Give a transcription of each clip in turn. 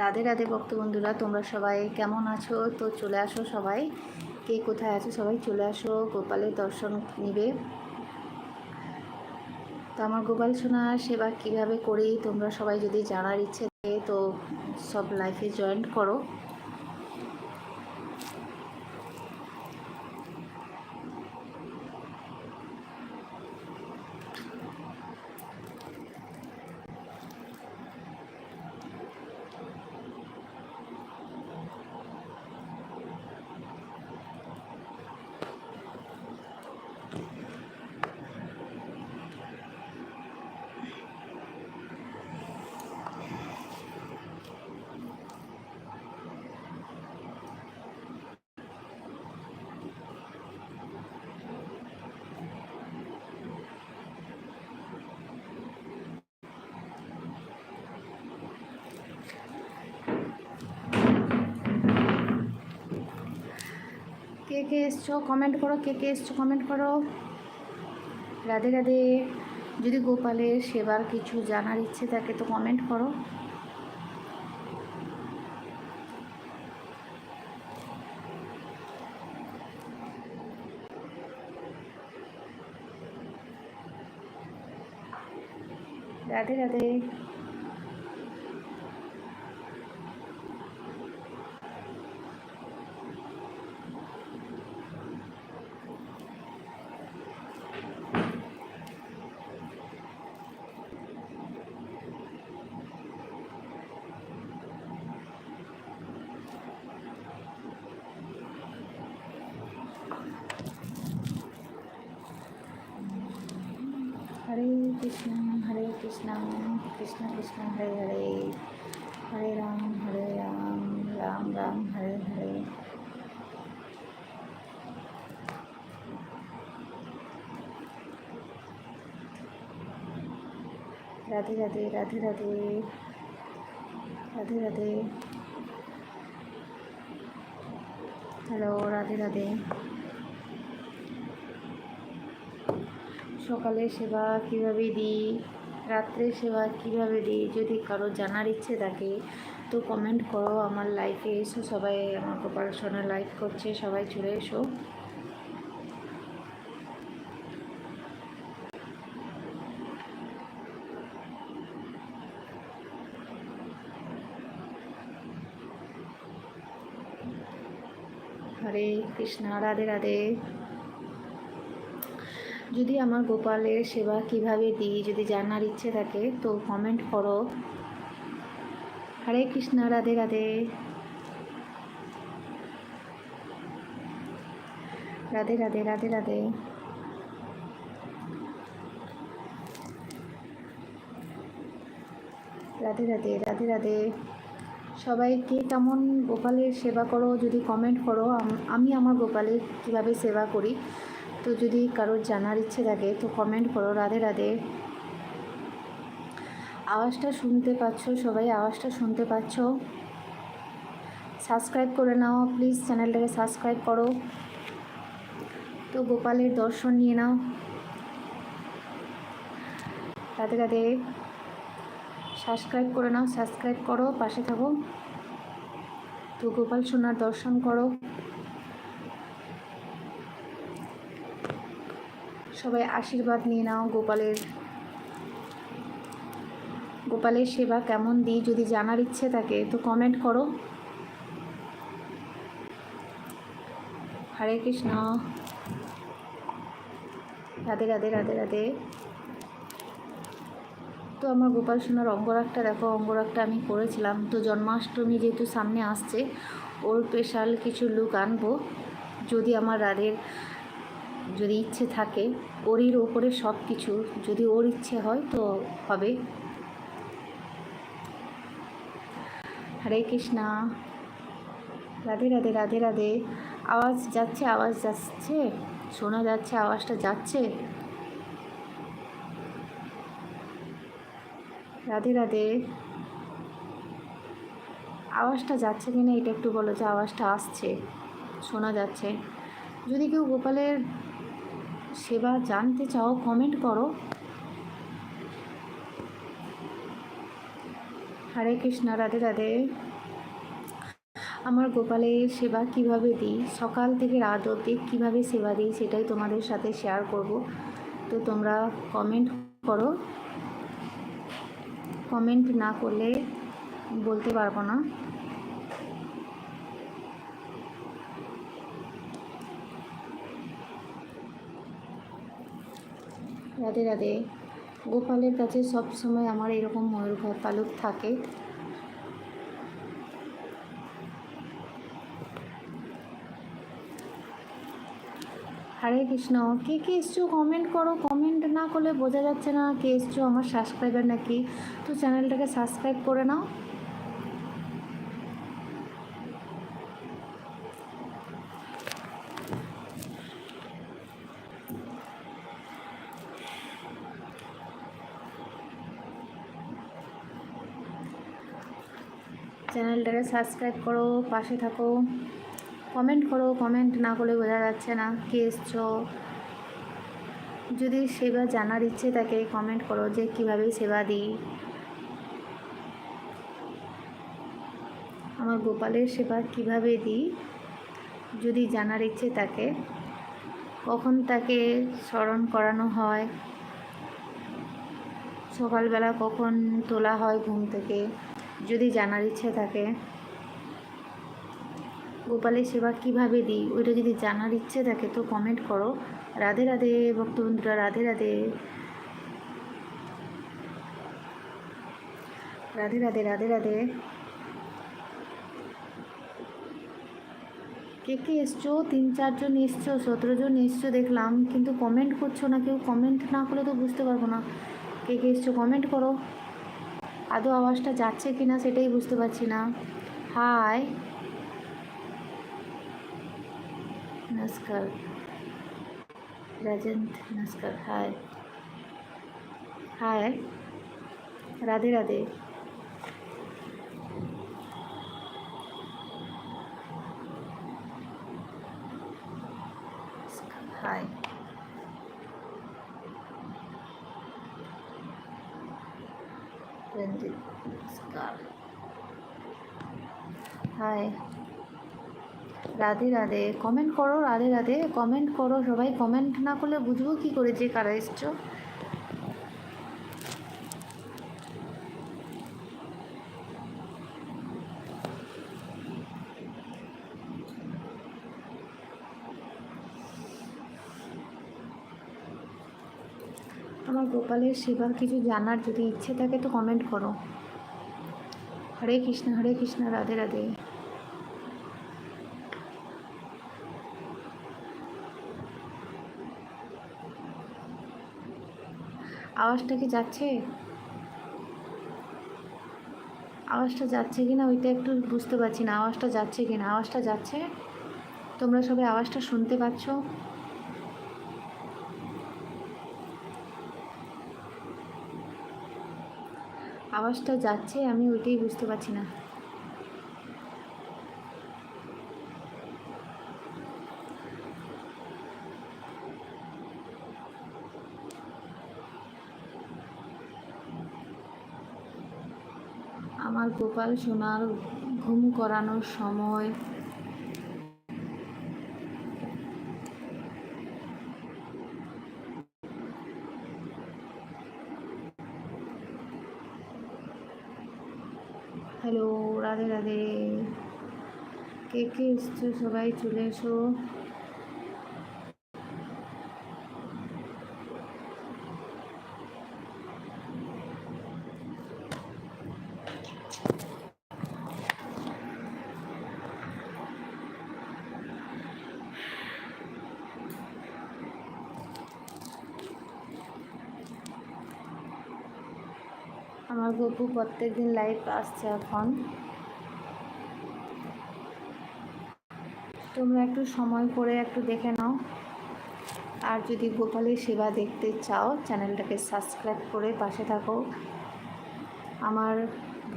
রাধে রাধে ভক্ত বন্ধুরা, তোমরা সবাই কেমন আছো? তো চলে আসো সবাই। কে কোথায় আছো সবাই চলে আসো, গোপালের দর্শন নিবে। তো আমার গোপাল সোনার সেবা কীভাবে করি তোমরা সবাই যদি জানার ইচ্ছে তো সব লাইফে জয়েন করো। কে কে এসছো? কমেন্ট করো। কে কে এসছো? কমেন্ট করো। রাধে রাধে। যদি গোপালের সেবার কিছু জানার ইচ্ছে থাকে তো কমেন্ট করো। রাধে রাধে হরে কৃষ্ণ হরে কৃষ্ণ কৃষ্ণ কৃষ্ণ হরে হরে হরে রাম হরে রাম রাম রাম হরে হরে রাধে রাধে রাধে রাধে রাধে রাধে হ্যালো রাধে রাধে সকালে সেবা কীভাবে দিই? রাত্রে সেবা কীভাবে দিই? যদি কারও জানার ইচ্ছে থাকে, তো কমেন্ট করো। আমার লাইফে এসো, সবাই আমার গোপাল লাইভ করছে, সবাই চলে এসো। হরে কৃষ্ণ, রাধে রাধে। যদি আমার গোপালের সেবা কীভাবে দিই, যদি জানার ইচ্ছে থাকে, তো কমেন্ট করো। হরে কৃষ্ণ, রাধে রাধে। রাধে রাধে রাধে রাধে। রাধে রাধে রাধে রাধে। সবাই কে কেমন গোপালের সেবা করো, যদি কমেন্ট করো। আম- আমি আমার গোপালের কীভাবে সেবা করি। তো যদি কারোর জানার ইচ্ছে থাকে, তো কমেন্ট করো। রাধে রাধে। আওয়াজটা শুনতে পাচ্ছ? সবাই আওয়াজটা শুনতে পাচ্ছ? সাবস্ক্রাইব করে নাও। প্লিজ চ্যানেলটাকে সাবস্ক্রাইব করো। তো গোপালের দর্শন নিয়ে নাও। রাধে রাধে। সাবস্ক্রাইব করে নাও। সাবস্ক্রাইব করো। পাশে থাকো। তো গোপাল সোনার দর্শন করো। সবাই আশীর্বাদ নিয়ে নাও, গোপালের গোপালের সেবা কেমন দিই যদি জানার ইচ্ছে থাকে, তো কমেন্ট করো। হরে কৃষ্ণ। রাধে রাধে রাধে রাধে। তো আমার গোপাল সোনার অঙ্গরাগটা দেখো, অঙ্গরাগটা আমি করেছিলাম। তো জন্মাষ্টমী যেহেতু সামনে আসছে, ওর স্পেশাল কিছু লুক আনব। যদি আমার রাধের যদি ইচ্ছে থাকে ওরই ওপরে সব কিছু যদি ওর ইচ্ছে হয় তো হবে। হরে কৃষ্ণা। রাধে রাধে রাধে রাধে। আওয়াজ যাচ্ছে আওয়াজ যাচ্ছে। শোনা যাচ্ছে, আওয়াজটা যাচ্ছে। রাধে রাধে। আওয়াজটা যাচ্ছে কিনা এটা একটু বলো যে আওয়াজটা আসছে, শোনা যাচ্ছে। যদি কেউ গোপালের সেবা জানতে চাও কমেন্ট করো। হরে কৃষ্ণ, রাধে রাধে। আমার গোপালের সেবা কীভাবে দিই? সকাল থেকে রাত অবধি কীভাবে সেবা দিই সেটাই তোমাদের সাথে শেয়ার করব। তো তোমরা কমেন্ট করো। কমেন্ট না করলে বলতে পারব না। রাধে রাধে। গোপালের কাছে সব সময় আমার এরকম ময়ূর ঘর থাকে। হরে কৃষ্ণ, কে কে এসছো? কমেন্ট করো। কমেন্ট না করলে বোঝা যাচ্ছে না কে এসছো? আমার সাবস্ক্রাইবার নাকি? তো চ্যানেলটাকে সাবস্ক্রাইব করে নাও। চ্যানেলটাকে সাবস্ক্রাইব করো, পাশে থাকো, কমেন্ট করো। কমেন্ট না করলে বোঝা যাচ্ছে না কে এসছো। যদি সেবা জানার ইচ্ছে থাকে, কমেন্ট করো যে কীভাবে সেবা দিই। আমার গোপালের সেবা কীভাবে দিই, যদি জানার ইচ্ছে থাকে, কখন তাকে স্মরণ করানো হয়, সকালবেলা কখন তোলা হয় ঘুম থেকে যদি জানার ইচ্ছে থাকে। গোপালের সেবা কীভাবে দিই? ওইটা যদি জানার ইচ্ছে থাকে তো কমেন্ট করো। রাধে রাধে ভক্তবন্ধুরা রাধে রাধে। রাধে রাধে রাধে রাধে। কে কে এসছো? তিন, চারজন এসছো সতেরো জন এসছো, দেখলাম। কিন্তু কমেন্ট করছ না, কেউ কমেন্ট না করলে তো বুঝতে পারব না। কে কে এসছো কমেন্ট করো। আদৌ আওয়াজটা যাচ্ছে কি না সেটাই বুঝতে পারছি না। হাই। নমস্কার রাজেন্দ্র নমস্কার hi. Hi. Radhe Radhe hi Ranjit নমস্কার হাই। রাধে রাধে। কমেন্ট করো, রাধে রাধে। কমেন্ট করো সবাই। কমেন্ট না করলে বুঝব কি করে যে কারা এসছো। আমার গোপালের সেবার কিছু জানার যদি ইচ্ছে থাকে তো কমেন্ট করো। হরে কৃষ্ণ হরে কৃষ্ণ, রাধে রাধে। আওয়াজটা কি যাচ্ছে? আওয়াজটা যাচ্ছে কি না ওইটা একটু বুঝতে পারছি না। আওয়াজটা যাচ্ছে কি না আওয়াজটা যাচ্ছে? তোমরা সবাই আওয়াজটা শুনতে পাচ্ছ? আওয়াজটা যাচ্ছে আমি ওইটাই বুঝতে পারছি না আমার গোপাল সোনার ঘুম করানোর সময় হ্যালো রাধে রাধে। কে কে এসছো? সবাই চলে এসো। আমার গপু প্রত্যেক দিন লাইভ আসছে এখন। তোমরা একটু সময় করে একটু দেখে নাও। আর যদি গোপালের সেবা দেখতে চাও চ্যানেলটাকে সাবস্ক্রাইব করে পাশে থাকো। আমার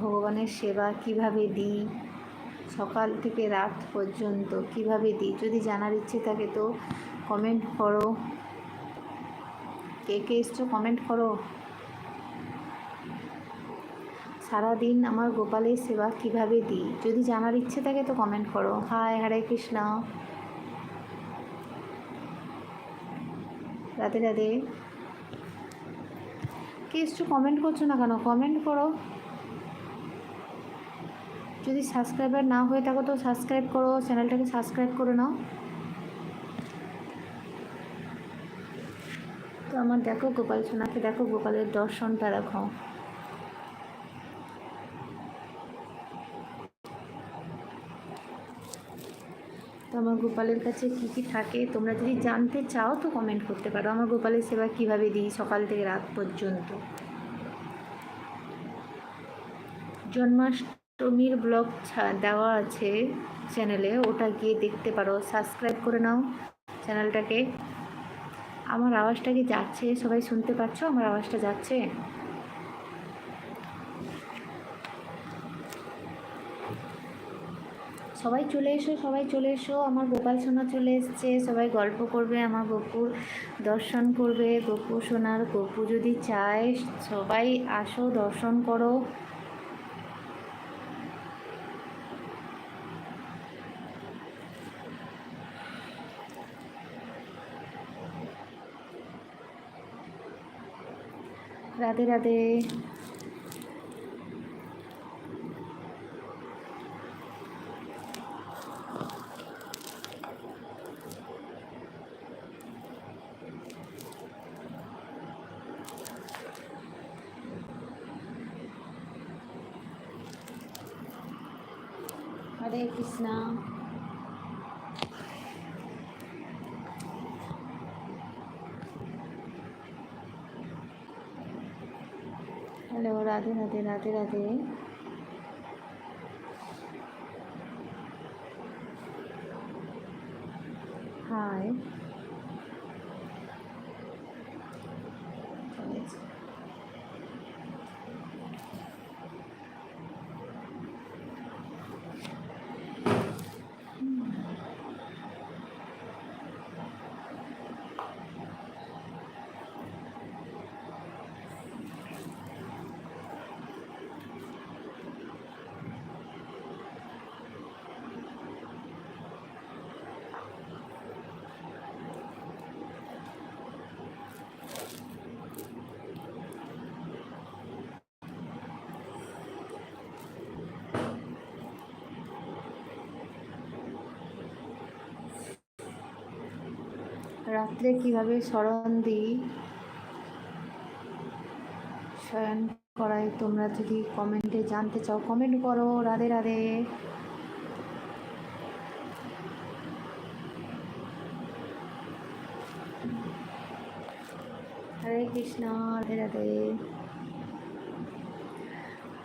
ভগবানের সেবা কীভাবে দিই? সকাল থেকে রাত পর্যন্ত কীভাবে দিই? যদি জানার ইচ্ছে থাকে তো কমেন্ট করো। কে কে এসছো কমেন্ট করো। সারাদিন আমার গোপালের সেবা কীভাবে দিই? যদি জানার ইচ্ছে থাকে তো কমেন্ট করো। হাই হরে কৃষ্ণ। রাধে রাধে। কে একটু কমেন্ট করছ না কেন? কমেন্ট করো। যদি সাবস্ক্রাইবার না হয়ে থাকো তো সাবস্ক্রাইব করো, চ্যানেলটাকে সাবস্ক্রাইব করে নাও। তো আমার দেখো গোপাল সোনাকে, দেখো গোপালের দর্শনটা দেখো। তো আমার গোপালের কাছে কী কী থাকে, তোমরা যদি জানতে চাও তো কমেন্ট করতে পারো। আমার গোপালের সেবা কীভাবে দিই সকাল থেকে রাত পর্যন্ত? জন্মাষ্টমীর ব্লগ দেওয়া আছে চ্যানেলে, ওটা গিয়ে দেখতে পারো। সাবস্ক্রাইব করে নাও চ্যানেলটাকে। আমার আওয়াজটা কি যাচ্ছে? সবাই শুনতে পাচ্ছ? আমার আওয়াজটা যাচ্ছে? সবাই চলে এসো, সবাই চলে এসো। আমার গোপাল সোনা চলে এসছে। সবাই গল্প করবে, আমার গপুর দর্শন করবে, গপু সোনার গপু যদি চায়, সবাই আসো, দর্শন করো। রাধে রাধে হরে কৃষ্ণ হ্যালো রাধে রাধে রাধে রাধে হাই রাত্রে কীভাবে স্মরণ দিই? শয়ন করায় তোমরা যদি কমেন্টে জানতে চাও, কমেন্ট করো, রাধে রাধে। হরে কৃষ্ণ, রাধে রাধে।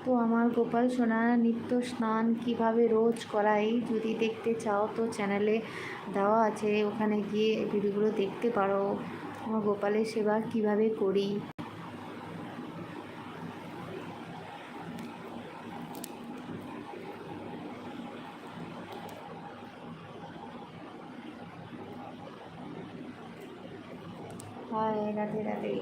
তো আমার গোপাল সোনা নিত্য স্নান কীভাবে রোজ করাই যদি দেখতে চাও তো চ্যানেলে দেওয়া আছে, ওখানে গিয়ে ভিডিওগুলো দেখতে পারো। আমার গোপালের সেবা কীভাবে করি? হায় রাধে রাধে।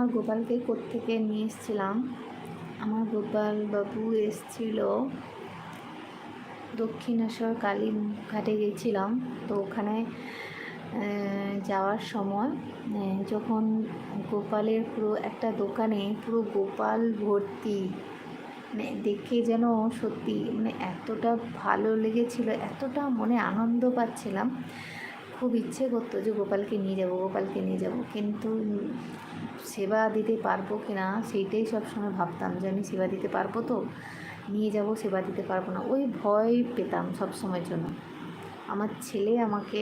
আমার গোপালকে থেকে নিয়ে এসেছিলাম? আমার গোপাল বাবু এসছিল দক্ষিণেশ্বর কালী ঘাটে গেছিলাম। তো ওখানে যাওয়ার সময় যখন গোপালের পুরো একটা দোকানে পুরো গোপাল ভর্তি মানে দেখে যেন সত্যি মানে এতটা ভালো লেগেছিল, এতটা মনে আনন্দ পাচ্ছিলাম। খুব ইচ্ছে করতো যে গোপালকে নিয়ে যাব, গোপালকে নিয়ে যাব। কিন্তু সেবা দিতে পারব কি না, সেইটাই সবসময় ভাবতাম যে আমি সেবা দিতে পারব তো, নিয়ে যাব, সেবা দিতে পারব না। ওই ভয় পেতাম সব সময়ের জন্য। আমার ছেলে আমাকে,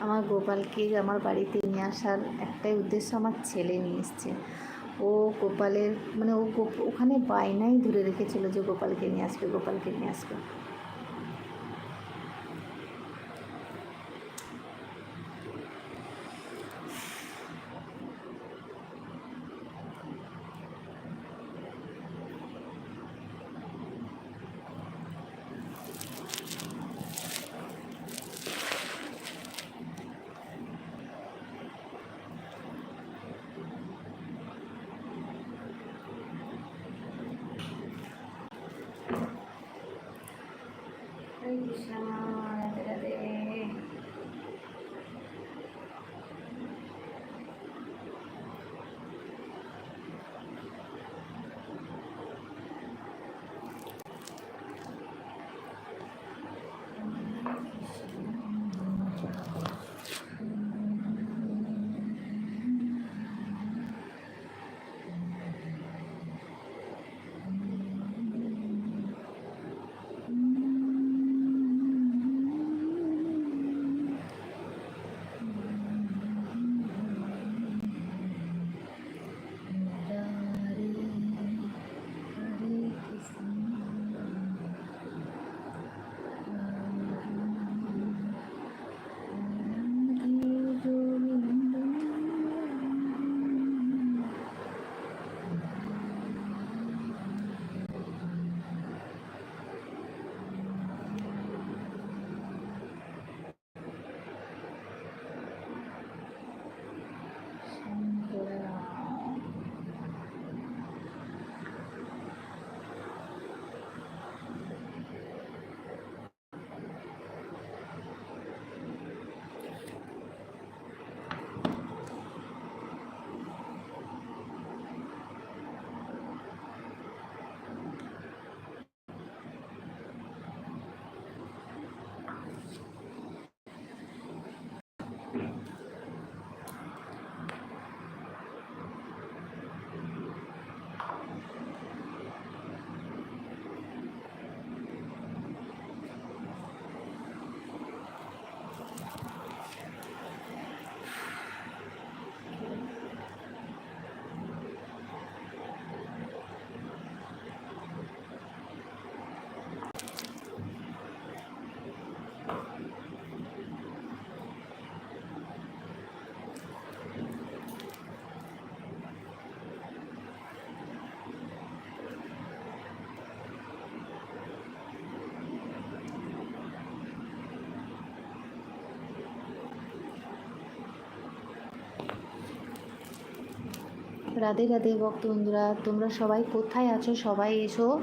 আমার গোপালকে আমার বাড়িতে নিয়ে আসার একটাই উদ্দেশ্য আমার ছেলে নিয়ে এসছে। ও গোপালের মানে ও ওখানে বায়নাই ধরে রেখেছিল যে গোপালকে নিয়ে আসবে, গোপালকে নিয়ে আসবে। 可以 রাধে রাধে ভক্ত বন্ধুরা তোমরা সবাই কোথায় আছো? সবাই এসো।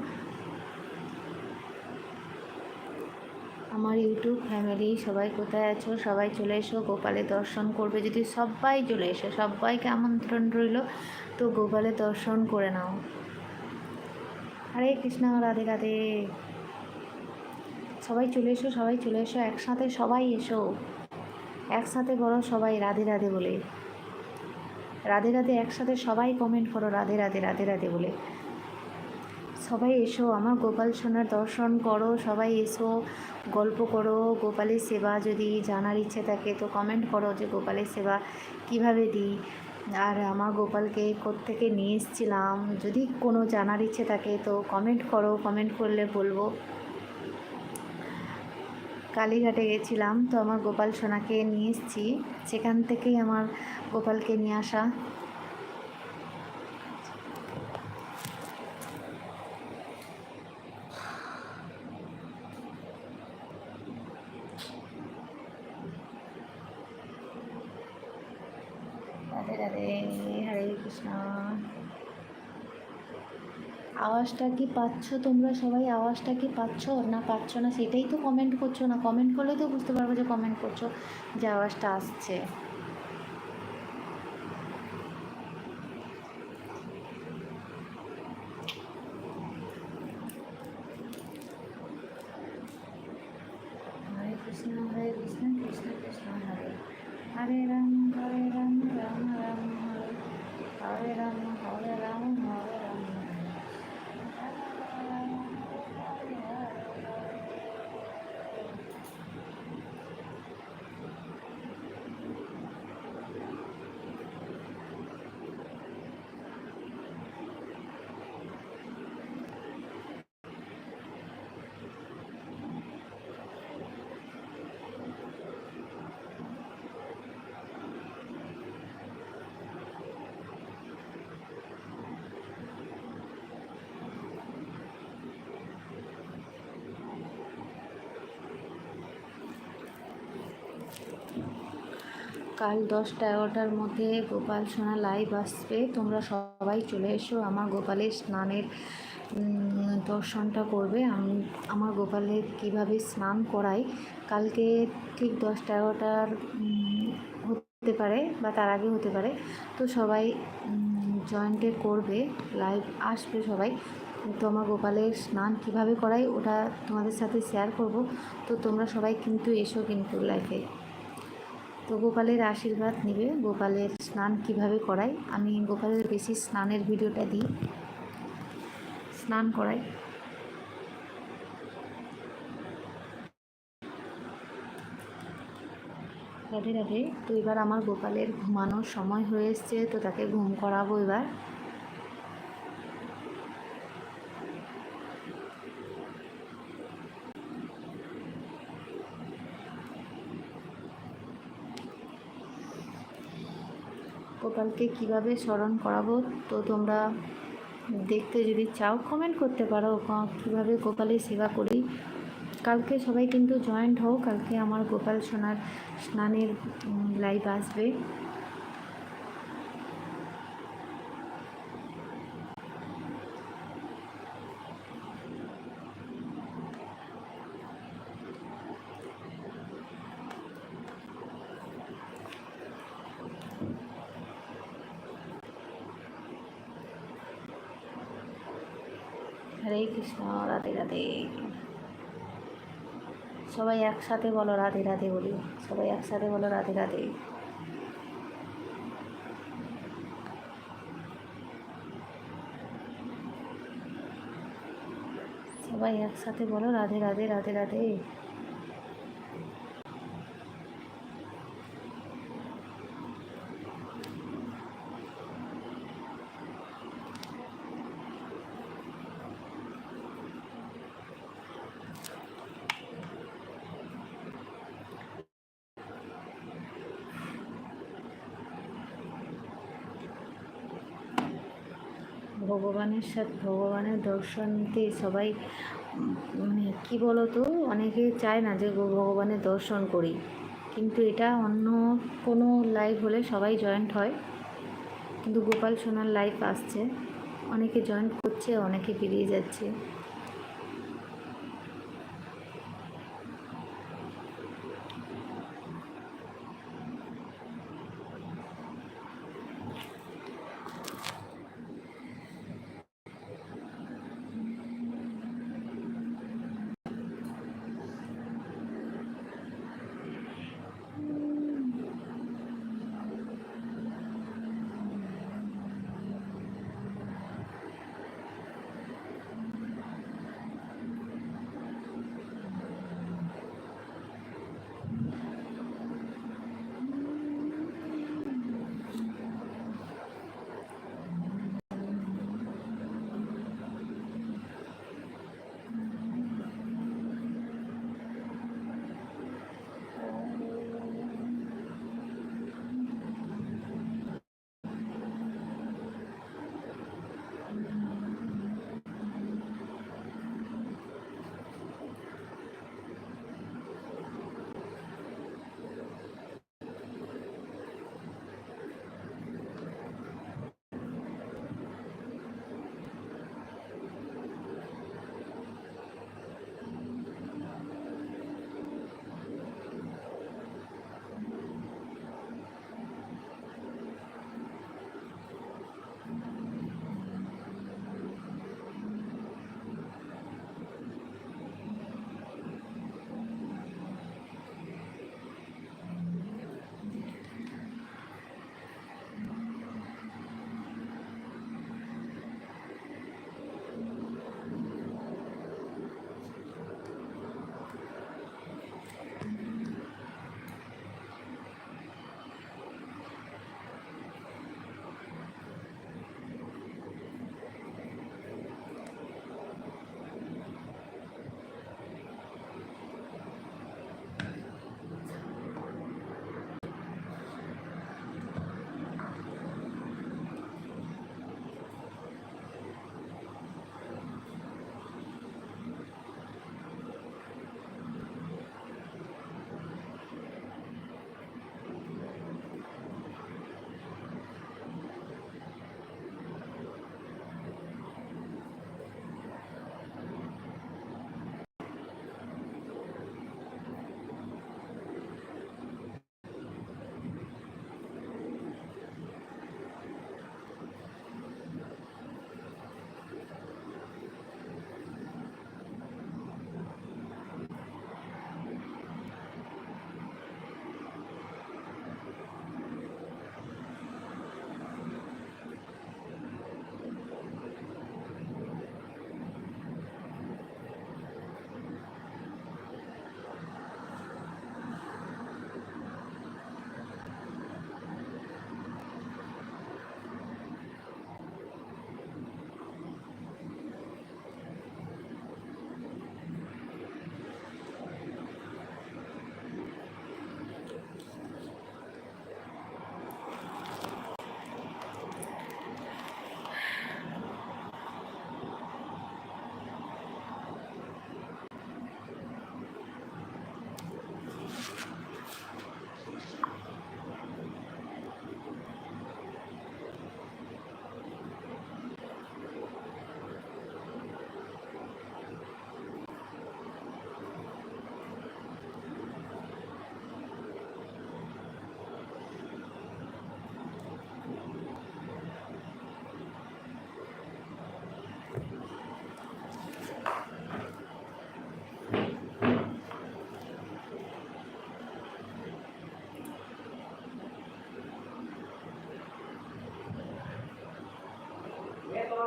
আমার ইউটিউব ফ্যামিলি, সবাই কোথায় আছো? সবাই চলে এসো, গোপালে দর্শন করবে। যদি সবাই চলে এসো, সবাইকে আমন্ত্রণ রইল, তো গোপালের দর্শন করে নাও। হরে কৃষ্ণ, রাধে রাধে। সবাই চলে এসো, সবাই চলে এসো, একসাথে সবাই এসো। একসাথে বলো সবাই রাধে রাধে বলে। রাধে রাধে একসাথে সবাই কমেন্ট করো, রাধে রাধে রাধে রাধে বলে। সবাই এসো, আমার গোপাল সোনার দর্শন করো, সবাই এসো, গল্প করো, গোপালের সেবা যদি জানার ইচ্ছে থাকে তো কমেন্ট করো যে গোপালের সেবা কীভাবে দিই। আর আমার গোপালকে কোত্থেকে নিয়ে এসেছিলাম, যদি কোনো জানার ইচ্ছে থাকে তো কমেন্ট করো কমেন্ট করলে বলব। কালীঘাটে গেছিলাম তো আমার গোপাল সোনাকে নিয়ে এসেছি। সেখান থেকেই আমার গোপালকে নিয়ে আসা রাধে রাধে হরে কৃষ্ণ আওয়াজটা কি পাচ্ছ তোমরা? সবাই আওয়াজটা কি পাচ্ছ? না পাচ্ছ না? সেটাই তো কমেন্ট করছ না। কমেন্ট করলে তো বুঝতে পারব যে কমেন্ট করছ যে আওয়াজটা আসছে হরে কৃষ্ণ হরে কৃষ্ণ কৃষ্ণ কৃষ্ণ হরে হরে রাম হরে রাম রাম রাম হরে হরে রাম হরে রাম হরে রাম কাল দশটা এগারোটার মধ্যে গোপাল সোনা লাইভ আসবে। তোমরা সবাই চলে এসো, আমার গোপালের স্নানের দর্শনটা করবে। আমি, আমার গোপালের কীভাবে স্নান করাই কালকে ঠিক দশটা এগারোটার হতে পারে বা তার আগে হতে পারে। তো সবাই জয়েন্টে করবে লাইভ আসবে সবাই। তো আমার গোপালের স্নান কীভাবে করাই ওটা তোমাদের সাথে শেয়ার করব। তো তোমরা সবাই কিন্তু এসো কিন্তু লাইভে তো গোপালের আশীর্বাদ নেবে। গোপালের স্নান কীভাবে করাই আমি গোপালের বেশি স্নানের ভিডিওটা দিই। স্নান করাই রাধে রাধে। তো এবার আমার গোপালের ঘুমানোর সময় হয়ে এসছে, তো তাকে ঘুম করাবো এবার। গোপালকে কীভাবে স্মরণ করাবো, তো তোমরা দেখতে যদি চাও কমেন্ট করতে পারো। কীভাবে গোপালের সেবা করি? কালকে সবাই কিন্তু জয়েন্ট হও, কালকে আমার গোপাল সোনার স্নানের লাইভ আসবে হরে রাধে রাধে। সবাই একসাথে বলো রাধে রাধে বলি। সবাই একসাথে বলো রাধে রাধে। সবাই একসাথে বলো রাধে রাধে রাধে রাধে। ভগবানের সাথে, ভগবানের দর্শন নিতে সবাই মানে কী বলো তো অনেকে চায় না যে ভগবানের দর্শন করি। কিন্তু এটা অন্য কোনো লাইভ হলে সবাই জয়েন্ট হয়। কিন্তু গোপাল সোনার লাইভ আসছে। অনেকে জয়েন্ট করছে, অনেকে বেরিয়ে যাচ্ছে।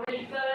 Thank you.